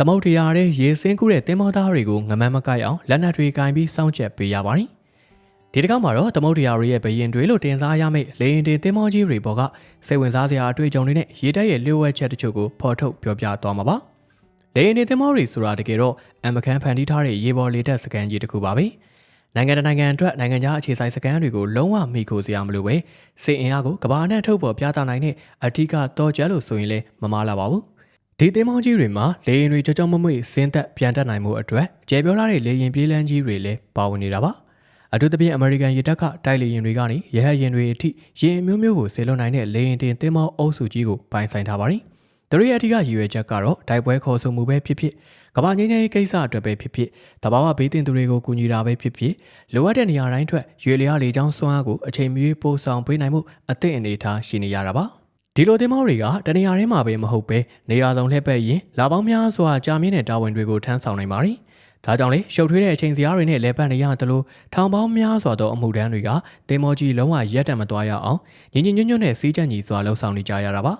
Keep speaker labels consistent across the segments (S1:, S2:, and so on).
S1: သမုတ်တရားတဲ့ရေစင်းကူးတဲ့တင်မောသားတွေကိုငမန်းမကိုက်အောင်လက်နက်တွေကင်ပြီးစောင့်ချက်ပေးရပါတယ်။ဒီတစ်ခါမှာတော့သမုတ်တရားတွေရဲ့ဘရင်တွေလို့တင်စားရမယ့်လေရင်တင်တင်မောကြီးတွေပေါ်ကစိတ်ဝင်စားစရာအတွေ့အကြုံတွေနဲ့ရေတက်ရဲ့လျှို့ဝှက်ချက်တချို့ကိုဖော်ထုတ်ပြောပြသွားမှာပါ။လေရင်တင်တင်မောတွေဆိုတာတကယ်တော့အမကန်ဖန်တီးထားတဲ့ရေပေါ်လေတက်စကန်ကြီးတစ်ခုပါပဲ။နိုင်ငံတကာနိုင်ငံအတွက်နိုင်ငံခြားအခြေစိုက်စကန်တွေကိုလုံးဝမိခိုစရာမလိုပဲစိတ်အင်အားကိုကဘာနဲ့ထုတ်ပေါ်ပြသနိုင်တဲ့အထူးကတော့ကျလို့ဆိုရင်လည်းမမားလာပါဘူး။ ဒီသင်းမောင်းကြီးတွေမှာလေရင်တွေကြောကြောမမွေ့ဆင်းသက်ပြန်တက်နိုင်မှုအတွက်ကျယ်ပြောလာတဲ့လေရင်ပြေးလန်းကြီးတွေလည်းပါဝင်နေတာပါ။အထူးသဖြင့်အမေရိကန်ရေတပ်ကတိုက်လေရင်တွေကနေရဟတ်ရင်တွေအထိရင်အမျိုးမျိုးကိုဆေလွန်နိုင်တဲ့လေရင်တင်သင်းမောင်းအုပ်စုကြီးကိုပိုင်ဆိုင်ထားပါတယ်။သူတို့ရဲ့အထူးရည်ရွယ်ချက်ကတော့တိုက်ပွဲခေါ်ဆိုမှုပဲဖြစ်ဖြစ်ကမ္ဘာငင်းငယ်ရေးကိစ္စအတွက်ပဲဖြစ်ဖြစ်တဘာဝဘေးတင်သူတွေကိုကူညီတာပဲဖြစ်ဖြစ်လိုအပ်တဲ့နေရာတိုင်းထွက်ရွေလျားလေချောင်းစွမ်းအားကိုအချိန်မီပို့ဆောင်ပေးနိုင်မှုအသင့်အနေထားရှိနေရတာပါ ဒီလိုတင်မောတွေကတနေရာထဲမှာပဲမဟုတ်ပဲနေရာစုံလှည့်ပတ်ရင်လာပေါင်းများစွာကြာမြင့်တဲ့တာဝန်တွေကိုထမ်းဆောင်နိုင်ပါတယ်ဒါကြောင့်လေရှုပ်ထွေးတဲ့အချိန်စရာတွေနဲ့လဲပတ်နေရတယ်လို့ထောင်ပေါင်းများစွာသောအမှုတန်းတွေကတင်မောကြီးလုံးဝရက်တက်မသွားရအောင်ညီညီညွတ်ညွတ်နဲ့စီးကြံ့ညီစွာလှုပ်ဆောင်နေကြရတာပါ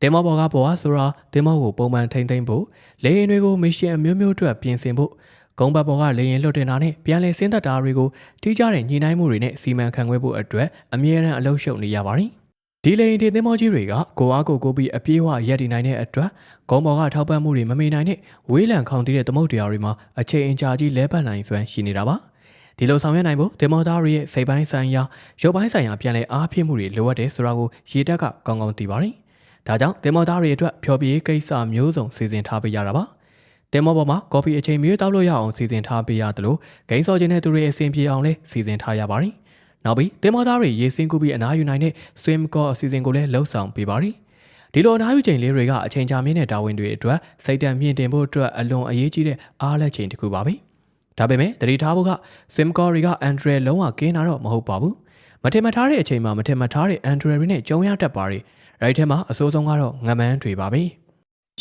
S1: တင်မောဘော်ကပေါ်ဟာဆိုတာတင်မောကိုပုံမှန်ထိမ့်သိမ့်ဖို့လေရင်တွေကိုမရှင်အမျိုးမျိုးအတွက်ပြင်ဆင်ဖို့ကုန်းဘတ်ပေါ်ကလေရင်လွတ်တင်တာနဲ့ပြန်လည်ဆင်းသက်တာတွေကိုထိကြတဲ့ညှိနှိုင်းမှုတွေနဲ့စီမံခန့်ခွဲဖို့အတွက်အမြဲတမ်းအလုပ်ရှုပ်နေရပါတယ် ဒီလေရင်ဒီသင်းမောကြီးတွေကကိုအားကိုကိုပြီးအပြေးဝရက်တည်နိုင်တဲ့အတွက်ကုန်းပေါ်ကထောက်ပံ့မှုတွေမမေ့နိုင်တဲ့ဝေးလံခေါင်တည်တဲ့သမုတ်တရားတွေမှာအချိန်အကြာကြီးလဲပတ်နိုင်စွမ်းရှိနေတာပါဒီလိုဆောင်ရွက်နိုင်ဖို့ဒေမောသားတွေရဲ့စိတ်ပိုင်းဆိုင်ရာရုပ်ပိုင်းဆိုင်ရာပြန်လည်အားဖြည့်မှုတွေလိုအပ်တယ်ဆိုတာကိုရေတက်ကကောင်းကောင်းသိပါတယ်။ဒါကြောင့်ဒေမောသားတွေအတွက်ဖျော်ဖြေကိစ္စမျိုးစုံစီစဉ်ထားပေးရတာပါ။ဒေမောပေါ်မှာကော်ဖီအချိန်မျိုးတောက်လို့ရအောင်စီစဉ်ထားပေးရတယ်လို့ဂိမ်းစော်ခြင်းတဲ့သူတွေအဆင်ပြေအောင်လည်းစီစဉ်ထားရပါတယ်။ နောက်ပြီးတင်မောသားတွေရေစင်းကူပြီးအနားယူနိုင်တဲ့ swim core အစီအစဉ်ကိုလည်းလှုပ်ဆောင်ပေးပါတယ်။ဒီလိုအနားယူချိန်လေးတွေကအချိန်ကြာမြင့်တဲ့တာဝန်တွေအတွက်စိတ်တံမြင့်တင်ဖို့အတွက်အလွန်အရေးကြီးတဲ့အားလက်ချိန်တစ်ခုပါပဲ။ဒါပေမဲ့တတိထားဖို့က swim core တွေကအန်ဒရယ်လုံးဝကင်းတာတော့မဟုတ်ပါဘူး။မထင်မှတ်ထားတဲ့အချိန်မှာမထင်မှတ်ထားတဲ့အန်ဒရယ်တွေနဲ့ကြုံရတတ်ပါတယ်။ရိုက်ထဲမှာအစိုးဆုံးကတော့ငမန်းတွေပါပဲ။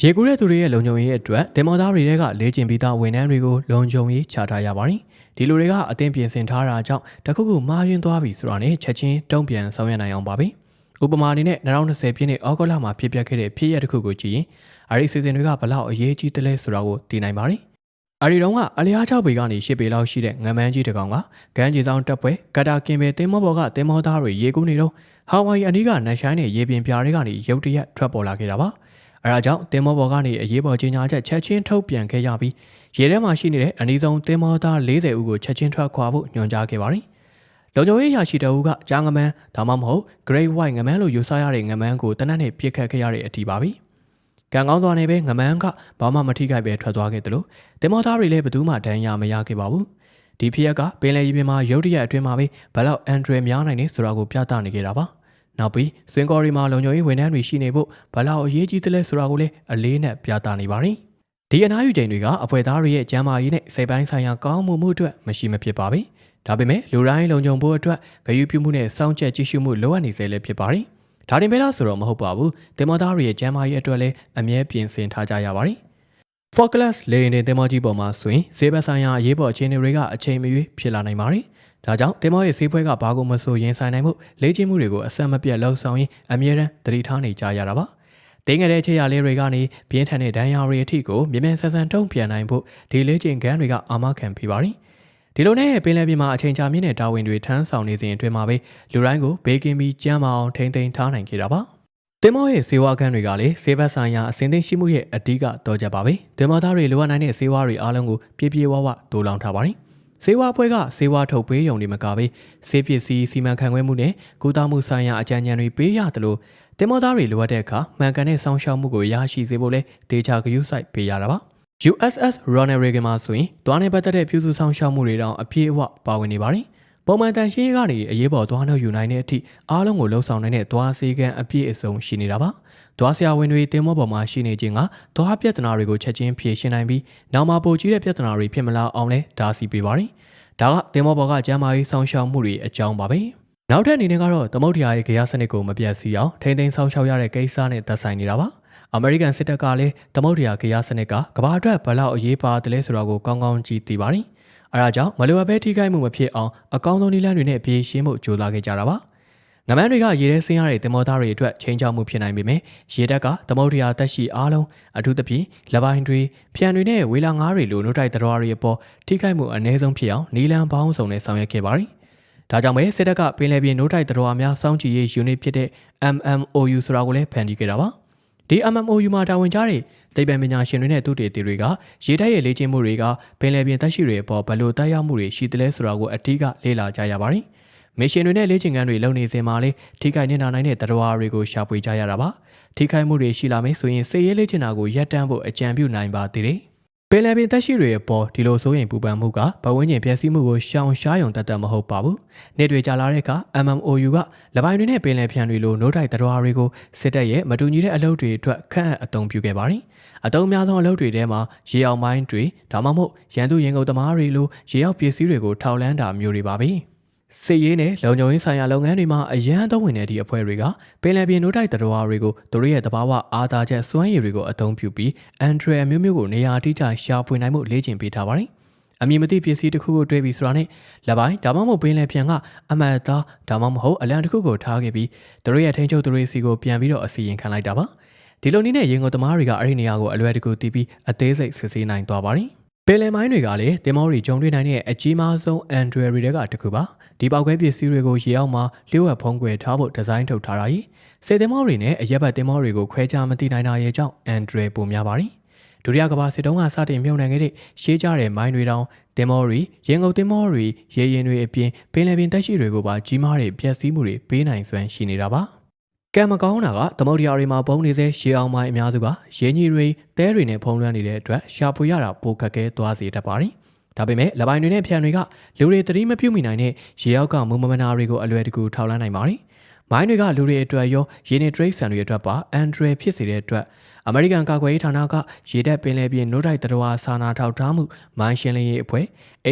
S1: ရေကူးတဲ့သူတွေရဲ့လုံခြုံရေးအတွက်တင်မောသားတွေကလေ့ကျင့်ပြီးသားဝန်ထမ်းတွေကိုလုံခြုံရေးချထားရပါတယ်။ဒီလူတွေကအသင်ပြင်ဆင်ထားတာကြောင့်တခုခုမှားယွင်းသွားပြီဆိုတာနဲ့ချက်ချင်းတုံ့ပြန်ဆောင်ရွက်နိုင်အောင်ပါပဲ။ဥပမာအနေနဲ့2020ပြည့်နှစ်ဩဂုတ်လမှာဖြစ်ပျက်ခဲ့တဲ့ဖြစ်ရပ်တစ်ခုကိုကြည့်ရင်အဲဒီစီစဉ်တွေကဘလောက်အရေးကြီးတယ်လဲဆိုတာကိုသိနိုင်ပါတယ်။အဲဒီတော့ကအလျား6ပေကနေ10ပေလောက်ရှိတဲ့ငမန်းကြီးတစ်ကောင်ကဂန်းကြီးဆောင်တပ်ပွဲကတာကင်ပဲတင်းမောဘော်ကတင်းမောသားတွေရေကူးနေတော့ဟာဝိုင်အနီးကနန်ရှိုင်းနဲ့ရေပြင်ပြားတွေကနေရုတ်တရက်ထွက်ပေါ်လာခဲ့တာပါ။ အဲဒါကြောင့်တင်မောဘော်ကနေအရေးပေါ်ကြီးညာချက်ချက်ချင်းထုတ်ပြန်ခဲ့ရပြီးရေထဲမှာရှိနေတဲ့အနီးဆုံးတင်မောသား40ဦးကိုချက်ချင်းထွက်ခွာဖို့ညွှန်ကြားခဲ့ပါတယ်။လုံခြုံရေးရရှိတအူးကကြားငမန်းဒါမှမဟုတ် Great White ငမန်းလို့ယူဆရတဲ့ငမန်းကိုတနက်နေ့ပြစ်ခတ်ခဲ့ရတဲ့အတီးပါပြီ။ကံကောင်းသွားနေပဲငမန်းကဘာမှမထိခိုက်ပဲထွက်သွားခဲ့တယ်လို့တင်မောသားတွေလည်းဘယ်သူမှဒဏ်ရာမရခဲ့ပါဘူး။ဒီဖြစ်ရက်ကပင်လယ်ရေပြင်မှာရုတ်တရက်အတွင်းမှာပဲဘလောက်အန်ဒရယ်များနိုင်နေဆိုတာကိုပြသနေခဲ့တာပါ။ နောက်ပြီးစင်ကော်ရီမှာလုံခြုံရေးဝန်ထမ်းတွေရှိနေဖို့ဘလောက်အရေးကြီးသလဲဆိုတာကိုလည်းအလေးနဲ့ပြသနေပါတယ်။ဒီအနားယူချိန်တွေကအဖွဲသားတွေရဲ့ကျန်းမာရေးနဲ့စိတ်ပိုင်းဆိုင်ရာကောင်းမှုမှုအတွက်မရှိမဖြစ်ပါဘူး။ဒါပေမဲ့လူတိုင်းလုံခြုံဖို့အတွက်ဂရုပြုမှုနဲ့စောင့်ကြပ်ကြည့်ရှုမှုလိုအပ်နေစေလည်းဖြစ်ပါတယ်။ဒါတင်ပဲလားဆိုတော့မဟုတ်ပါဘူး။တင်မောသားတွေရဲ့ကျန်းမာရေးအတွက်လည်းအမြဲပြင်ဆင်ထားကြရပါတယ်။ Focus လေရင်တင်တင်မောကြီးပေါ်မှာဆိုရင်ဈေးဘက်ဆိုင်ရာအရေးပေါ်အခြေအနေတွေကအချိန်မရွေးဖြစ်လာနိုင်ပါတယ်။ ဒါကြောင့်တင်မောရဲ့ဈေးပွဲကဘာကိုမဆိုရင်ဆိုင်နိုင်မှုလေ့ကျင့်မှုတွေကိုအဆက်မပြတ်လှုပ်ဆောင်ရင်းအမြဲတမ်းသတိထားနေကြရတာပါတင်းငယ်တဲ့ခြေရလေးတွေကနေပြင်းထန်တဲ့ဒဏ်ရာတွေအထိကိုမြင်မြန်ဆန်ဆန်တုံ့ပြန်နိုင်ဖို့ဒီလေ့ကျင့်ခန်းတွေကအာမခံပေးပါရင်ဒီလိုနဲ့ပင်လယ်ပြင်မှာအချိန်ကြာမြင့်တဲ့တာဝန်တွေထမ်းဆောင်နေစဉ်အတွင်းမှာပဲလူတိုင်းကိုဘေးကင်းပြီးကြမ်းမအောင်ထိမ့်သိမ်းထားနိုင်ကြတာပါတင်မောရဲ့ဈေးဝါးခန်းတွေကလည်းဈေးဘက်ဆိုင်ရာအစင်းသိရှိမှုရဲ့အဓိကတော်ကြပါပဲ။တင်မောသားတွေလိုအပ်နိုင်တဲ့ဈေးဝါးတွေအားလုံးကိုပြည့်ပြည့်ဝဝတိုးလောင်ထားပါတယ်။ စေဝါအဖွဲ့ကစေဝါထုတ်ပေးရုံတွေမကပဲစေပစ္စည်းစီမံခန့်ခွဲမှုနဲ့ကုသမှုဆိုင်ရာအကြံဉာဏ်တွေပေးရတယ်လို့တင်မောသားတွေလိုအပ်တဲ့အခါမှန်ကန်တဲ့ဆောင်ရှောက်မှုကိုရရှိစေဖို့လဲဒေတာဂရုစိုက်ပေးရတာပါ။ USS Ronald Reagan မှာဆိုရင်သွားနေပတ်သက်တဲ့ပြုစုဆောင်ရှောက်မှုတွေတောင်အပြည့်အဝပါဝင်နေပါတယ်။ ပုံမှန်တန်ရှင်းရေးကနေအရေးပေါ်သွားနှုတ်ယူနိုင်တဲ့အထိအားလုံးကိုလှုပ်ဆောင်နိုင်တဲ့သွားစည်းကမ်းအပြည့်အစုံရှိနေတာပါ။သွားဆရာဝန်တွေတင်မောပေါ်မှာရှိနေခြင်းကသွားပြဿနာတွေကိုချက်ချင်းဖြေရှင်းနိုင်ပြီးနောက်မှာပိုကြီးတဲ့ပြဿနာတွေဖြစ်မလာအောင်လဲဒါစီပေးပါတယ်။ဒါကတင်မောပေါ်ကကျမ်းမာရေးဆောင်ရှောက်မှုတွေအကြောင်းပါပဲ။နောက်ထပ်အနေနဲ့ကတော့သမုဒ္ဒရာရဲ့ကြရစနစ်ကိုမပြတ်စီအောင်ထိမ့်သိမ်းဆောင်ရှောက်ရတဲ့ကိစ္စနဲ့သက်ဆိုင်နေတာပါ။အမေရိကန်စစ်တပ်ကလည်းသမုဒ္ဒရာကရားစနစ်ကကမ္ဘာအတွက်ဘလောက်အရေးပါတယ်လဲဆိုတာကိုကောင်းကောင်းကြည့်သိပါတယ်။ အဲဒါကြောင့်မလိုအပ်ဘဲထိခိုက်မှုမဖြစ်အောင်အကောင်းဆုံးနည်းလမ်းတွေနဲ့ပြေရှင်းမှုကြိုးစားခဲ့ကြတာပါ။ငမန်းတွေကရေထဲဆင်းရတဲ့တင်မောသားတွေအတွက်ချိန်ချောက်မှုဖြစ်နိုင်ပေမဲ့ရေတပ်ကသမုဒ္ဒရာတက်ရှိအားလုံးအထူးသဖြင့်လပိုင်းတွေဖြန်တွေနဲ့ဝေလာငါးတွေလိုနှုတ်တိုက်တော်တွေအပေါ်ထိခိုက်မှုအ ਨੇ ဆုံးဖြစ်အောင်နီလန်ပေါင်းစုံနဲ့ဆောင်ရွက်ခဲ့ပါတယ်။ဒါကြောင့်ပဲစစ်တပ်ကပင်လယ်ပြင်နှုတ်တိုက်တော်များစောင့်ကြည့်ရေး unit ဖြစ်တဲ့ MMOU ဆိုတာကိုလည်းဖန်တီးခဲ့တာပါ။ ဒီ MMOU မှာတာဝန်ကျတဲ့သိပ္ပံပညာရှင်တွေနဲ့သူတေသီတွေကရေတပ်ရဲ့လေ့ကျင့်မှုတွေကပင်လယ်ပြင်တက်ရှိတွေအပေါ်ဘယ်လိုတိုက်ရောက်မှုတွေရှိသလဲဆိုတာကိုအထူးကလေ့လာကြရပါတယ်။မစ်ရှင်တွေနဲ့လေ့ကျင့်ခန်းတွေလုပ်နေစဉ်မှာလေထိခိုက်နေတာနိုင်တဲ့တရားတွေကိုရှာဖွေကြရတာပါထိခိုက်မှုတွေရှိလာမယ်ဆိုရင်စေရေးလေ့ကျင့်တာကိုရပ်တန့်ဖို့အကြံပြုနိုင်ပါသေးတယ် ပင်လယ်ပင်တက်ရှိတွေအပေါ်ဒီလိုစိုးရင်ပူပန်မှုကဘဝင်းကျင်ပျက်စီးမှုကိုရှောင်ရှားယုံတတ်တတ်မဟုတ်ပါဘူး။နေ့တွေကြာလာတဲ့အခါ MMOU ကလပိုင်းတွေနဲ့ပင်လယ်ဖြန်တွေလိုနိုးတိုက်တရားတွေကိုစစ်တပ်ရဲ့မတူညီတဲ့အလုပ်တွေအတွက်ခန့်အပ်အသုံးပြုခဲ့ပါတယ်။အသုံးများသောအလုပ်တွေထဲမှာရေအောင်မိုင်းတွေဒါမှမဟုတ်ရန်သူရင်ကုန်သမားတွေလိုရေအောင်ပစ္စည်းတွေကိုထောက်လန်းတာမျိုးတွေပါပဲ။ စစ်ရေးနဲ့လုံခြုံရေးဆိုင်ရာလုပ်ငန်းတွေမှာအရန်သုံးဝင်တဲ့ဒီအဖွဲ့တွေကပင်လယ်ပြင်နိုးတိုက်တတော်တွေကိုသူတို့ရဲ့တဘာဝအာသာချက်စွမ်းရည်တွေကိုအသုံးပြုပြီးအန်ဒရယ်မျိုးမျိုးကိုနေရာအတိအကျရှာဖွေနိုင်မှုလေ့ကျင့်ပေးထားပါတယ်။အမည်မသိပစ္စည်းတစ်ခုကိုတွေ့ပြီဆိုတာနဲ့လက်ပိုင်းဒါမှမဟုတ်ပင်လယ်ပြင်ကအမှတ်သားဒါမှမဟုတ်အလံတစ်ခုကိုထားခဲ့ပြီးသူတို့ရဲ့ထိန်းချုပ်သူတွေစီကိုပြန်ပြီးတော့အစီရင်ခံလိုက်တာပါ။ဒီလိုနည်းနဲ့ရင်ကုန်သမားတွေကအဲ့ဒီနေရာကိုအလွယ်တကူတီးပြီးအသေးစိတ်စစ်ဆေးနိုင်သွားပါတယ်။ပင်လယ်မိုင်းတွေကလည်းတင်မောတွေဂျုံတွေ့နိုင်တဲ့အကြီးမားဆုံးအန်ဒရယ်တွေကတစ်ခုပါ ဒီပေါက်ကွဲပစ္စည်းတွေကိုရေအောက်မှာလျှို့ဝှက်ဖုံးကွယ်ထားဖို့ဒီဇိုင်းထုတ်ထားတာကြီးစေတင်မောတွေနဲ့အရက်ဘတ်တင်မောတွေကိုခွဲခြားမသိနိုင်တာရဲ့ကြောင့်အန်ဒရယ်ပုံများပါတယ်ဒုတိယကမ္ဘာစစ်တုန်းကစတင်မြုပ်နှံခဲ့တဲ့ရှေးကြတဲ့မိုင်းတွေတောင်တင်မောတွေရင်ငုတ်တင်မောတွေရေရင်တွေအပြင်ပင်လယ်ပြင်တက်ရှိတွေကိုပါကြီးမားတဲ့ပျက်စီးမှုတွေပေးနိုင်စွမ်းရှိနေတာပါကံမကောင်းတာကသမုဒ္ဒရာတွေမှာပုံနေတဲ့ရှေးအောင်မိုင်းအများစုကရင်းကြီးတွေတဲတွေနဲ့ဖုံးလွှမ်းနေတဲ့အတွက်ရှာဖွေရတာပိုခက်ခဲသွားစေတတ်ပါတယ် ဒါပေမဲ့လပိုင်းတွေနဲ့ဖြန်တွေကလူတွေသတိမပြုမိနိုင်တဲ့ရေအောက်ကမူမမနာတွေကိုအလွယ်တကူထောက်လန်းနိုင်ပါတယ်။မိုင်းတွေကလူတွေအတွက်ရောရေနေထရိတ်ဆန်တွေအတွက်ပါအန်ဒရယ်ဖြစ်စေတဲ့အတွက်အမေရိကန်ကာကွယ်ရေးဌာနကရေတပ်ပင်လယ်ပြင်နို့တိုက်တရဝစာနာထောက်ထားမှုမိုင်းရှင်းလင်းရေးအဖွဲ့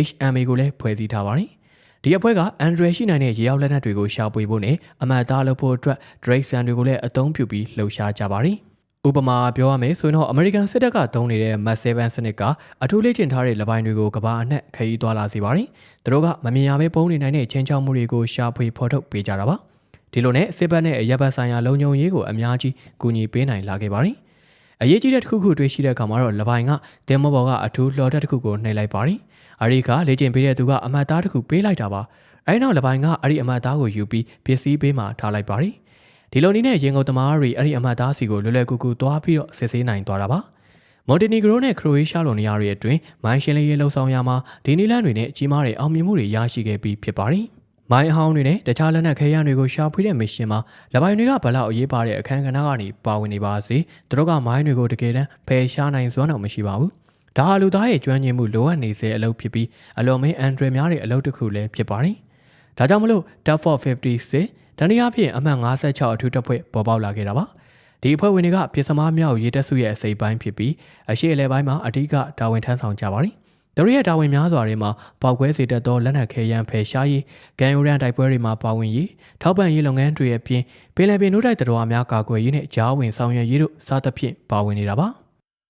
S1: HMA ကိုလည်းဖွဲ့စည်းထားပါတယ်။ဒီအဖွဲ့ကအန်ဒရယ်ရှိနိုင်တဲ့ရေအောက်လက်နက်တွေကိုရှာဖွေဖို့နဲ့အမှတ်သားလုပ်ဖို့အတွက်ဒရိတ်ဆန်တွေကိုလည်းအသုံးပြုပြီးလှုပ်ရှားကြပါတယ်။ ဥပမာပြောရမယ်ဆိုရင်တော့အမေရိကန်စစ်တပ်ကသုံးနေတဲ့ Max 7စနစ်ကအထူးလေ့ကျင့်ထားတဲ့လပိုင်းတွေကိုကဘာအနှက်ခရီးသွားလာစေပါတယ်။သူတို့ကမမြင်ရဘဲပုံနေနိုင်တဲ့ချင်းချောက်မှုတွေကိုရှာဖွေဖော်ထုတ်ပေးကြတာပါ။ဒီလိုနဲ့စစ်ဘက်နဲ့အရက်ဘက်ဆိုင်ရာလုံခြုံရေးကိုအများကြီးကူညီပေးနိုင်လာခဲ့ပါတယ်။အရေးကြီးတဲ့တစ်ခုခုတွေ့ရှိတဲ့အခါမှာတော့လပိုင်းကတင်မောဘော်ကအထူးလှော်တက်တစ်ခုကိုနှိပ်လိုက်ပါတယ်။အရိကလေ့ကျင့်ပေးတဲ့သူကအမတ်သားတစ်ခုပေးလိုက်တာပါ။အဲဒီနောက်လပိုင်းကအဲ့ဒီအမတ်သားကိုယူပြီးပစ္စည်းပေးမှထားလိုက်ပါတယ်။ ဒီလိုနည်းနဲ့ရင်ကုန်သမားတွေအဲ့ဒီအမှတ်သားစီကိုလွယ်လွယ်ကူကူသွားပြီးတော့စစ်ဆေးနိုင်သွားတာပါမော်တီနီဂရိုနဲ့ခရိုအေးရှားလိုနေရာတွေအတွင်းမိုင်းရှင်းလေးရေးလှုပ်ဆောင်ရမှာဒီနီလန်တွေနဲ့ကြီးမားတဲ့အောင်မြင်မှုတွေရရှိခဲ့ပြီးဖြစ်ပါတယ်မိုင်းအဟောင်းတွေနဲ့တခြားလက်နက်ခဲယမ်းတွေကိုရှာဖွေတဲ့မစ်ရှင်မှာလပိုင်းတွေကဘလောက်အရေးပါတဲ့အခန်းကဏ္ဍကနေပါဝင်နေပါစေသူတို့ကမိုင်းတွေကိုတကယ်တမ်းဖယ်ရှားနိုင်စွမ်းတော့မရှိပါဘူးဒါဟာလူသားရဲ့ကျွမ်းကျင်မှုလိုအပ်နေစေအလုပ်ဖြစ်ပြီးအလွန်မင်းအန်ဒရယ်များတဲ့အလုပ်တစ်ခုလည်းဖြစ်ပါတယ်ဒါကြောင့်မလို့ Top 456 တနည်းအားဖြင့်အမှတ်56အထူးတပ်ဖွဲ့ပေါ်ပေါက်လာခဲ့တာပါဒီအဖွဲ့ဝင်တွေကပြည်စမားမြောက်ရေတက်စုရဲ့အစိပ်ပိုင်းဖြစ်ပြီးအရှိအလဲပိုင်းမှာအဓိကတာဝန်ထမ်းဆောင်ကြပါတယ်သူတို့ရဲ့တာဝန်များစွာတွေမှာပေါက်ကွဲစေတတ်သောလက်နက်ခဲယမ်းဖယ်ရှားရေးဂန်ယူရန်တိုက်ပွဲတွေမှာပါဝင်ရေးထောက်ပံ့ရေးလုပ်ငန်းတွေအပြင်ပင်လယ်ပင်နိုးတိုက်တော်များကာကွယ်ရေးနဲ့ကြားဝင်ဆောင်ရွက်ရေးတို့စသဖြင့်ပါဝင်နေတာပါ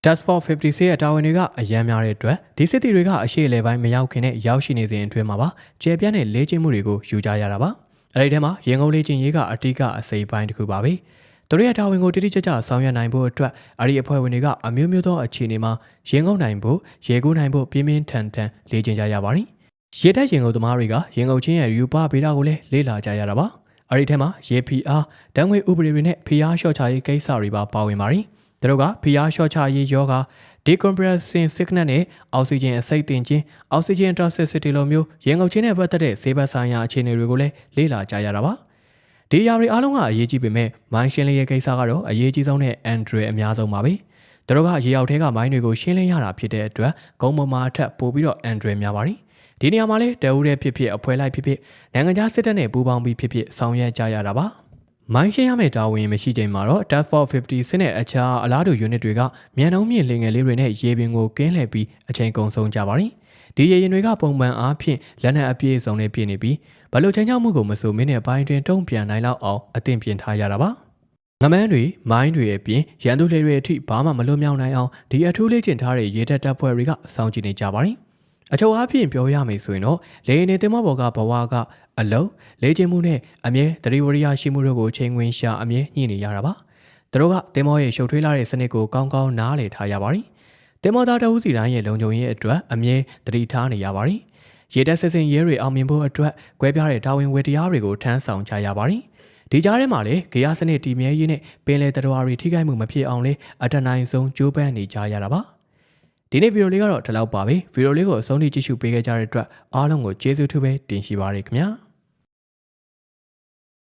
S1: Task Force 56ရဲ့တာဝန်တွေကအရန်များတဲ့အတွက်ဒီစစ်တီတွေကအရှိအလဲပိုင်းမရောက်ခင်နဲ့ရောက်ရှိနေစဉ်အတွင်းမှာပါကျေပြန့်တဲ့လေ့ကျင့်မှုတွေကိုယူကြရတာပါ။ အဲ့ဒီထဲမှာရင်ကုန်လေးချင်းရေးကအတိကအစိပ်ပိုင်းတစ်ခုပါပဲသူတို့ရဲ့တာဝန်ကိုတိတိကျကျဆောင်ရွက်နိုင်ဖို့အတွက်အဲ့ဒီအဖွဲ့ဝင်တွေကအမျိုးမျိုးသောအခြေအနေမှာရင်ကုန်နိုင်ဖို့ရေကူးနိုင်ဖို့ပြင်းပြင်းထန်ထန်လေ့ကျင့်ကြရပါတယ်ရေတက်ရင်ကုန်သမားတွေကရင်ကုန်ချင်းရဲ့ယူပါဗေဒကိုလည်းလေ့လာကြရတာပါအဲ့ဒီထဲမှာရေဖီအားတန်းငွေဥပဒေတွေနဲ့ဖီအားလျှော့ချရေးကိစ္စတွေပါပါဝင်ပါတယ် သူတို့ကဖီအားလျှော့ချရေးယောဂ decompression sickness နဲ့အောက်ဆီဂျင်အဆိပ်တင်ခြင်းအောက်ဆီဂျင် toxicity လိုမျိုးရင်ငုပ်ခြင်းနဲ့ပတ်သက်တဲ့ဆေးဘက်ဆိုင်ရာအခြေအနေတွေကိုလည်းလေ့လာကြရတာပါဒီအရာတွေအားလုံးကအရေးကြီးပေမဲ့မိုင်းရှင်းလင်းရေးကိစ္စကတော့အရေးကြီးဆုံးနဲ့အန်ဒရယ်အများဆုံးပါပဲသူတို့ကရေအောက်ထဲကမိုင်းတွေကိုရှင်းလင်းရတာဖြစ်တဲ့အတွက်ဂုံးပေါ်မှာအထက်ပို့ပြီးတော့အန်ဒရယ်များပါတယ်ဒီနေရာမှာလည်းတအူးတဲ့ဖြစ်ဖြစ်အဖွဲလိုက်ဖြစ်ဖြစ်နိုင်ငံခြားစစ်တပ်နဲ့ပူးပေါင်းပြီးဖြစ်ဖြစ်ဆောင်ရွက်ကြရတာပါ မိုင်းရှင်းရမယ့်တာဝန်မရှိချိန်မှာတော့ Death for 50စစ်နဲ့အခြားအလားတူ unit တွေကမြန်နှုံးမြင့်လင်ငယ်လေးတွေနဲ့ရေပြင်ကိုကင်းလှည့်ပြီးအချိန်ကုန်ဆုံးကြပါတယ်။ဒီရေရင်တွေကပုံမှန်အားဖြင့်လက်နက်အပြည့်အစုံနဲ့ပြည့်နေပြီးဘလို့ချိန်ချောက်မှုကိုမဆိုမင်းနဲ့ပိုင်းတွင်တုံ့ပြန်နိုင်လောက်အောင်အသင့်ပြင်ထားရတာပါ။ငမန်းတွေမိုင်းတွေအပြင်ရန်သူလေတွေအထိဘာမှမလွတ်မြောက်နိုင်အောင်ဒီအထူးလေးကျင်ထားတဲ့ရေတပ်တပ်ဖွဲ့တွေကစောင့်ကြည့်နေကြပါတယ်။ အချုပ်အားဖြင့်ပြောရမယ်ဆိုရင်တော့လေယာဉ်တင်သင်္ဘောပေါ်ကဘဝကအလုံးလေ့ကျင့်မှုနဲ့အမြဲသတိဝရိယရှိမှုတို့ကိုချိန်ခွင်ရှာအမြဲညှိနေရတာပါသူတို့ကသင်္ဘောရဲ့ရှုပ်ထွေးလာတဲ့စနစ်ကိုကောင်းကောင်းနားလည်ထားရပါတယ်တင်မောသားတအုပ်စီတိုင်းရဲ့လုံခြုံရေးအတွက်အမြဲတတိထားနေရပါတယ်။ရေတက်စစ်စင်ရဲတွေအောင်မြင်ဖို့အတွက်ကွဲပြားတဲ့တာဝန်ဝတ္တရားတွေကိုထမ်းဆောင်ကြရပါတယ်။ဒီကြားထဲမှာလေဂေယစနစ်တည်မြဲရေးနဲ့ပင်လယ်တော်ရီထိခိုက်မှုမဖြစ်အောင်လေအတနိုင်ဆုံးကြိုးပမ်းနေကြရတာပါ။ ဒီနေ့ဗီဒီယိုလေးကတော့ဒီလောက်ပါပဲ။ဗီဒီယိုလေးကိုအဆုံးထိကြည့်ရှုပေးခဲ့ကြတဲ့အတွက်အားလုံးကိုကျေးဇူးထူးပဲတင်ရှိပါရခင်ဗျာ။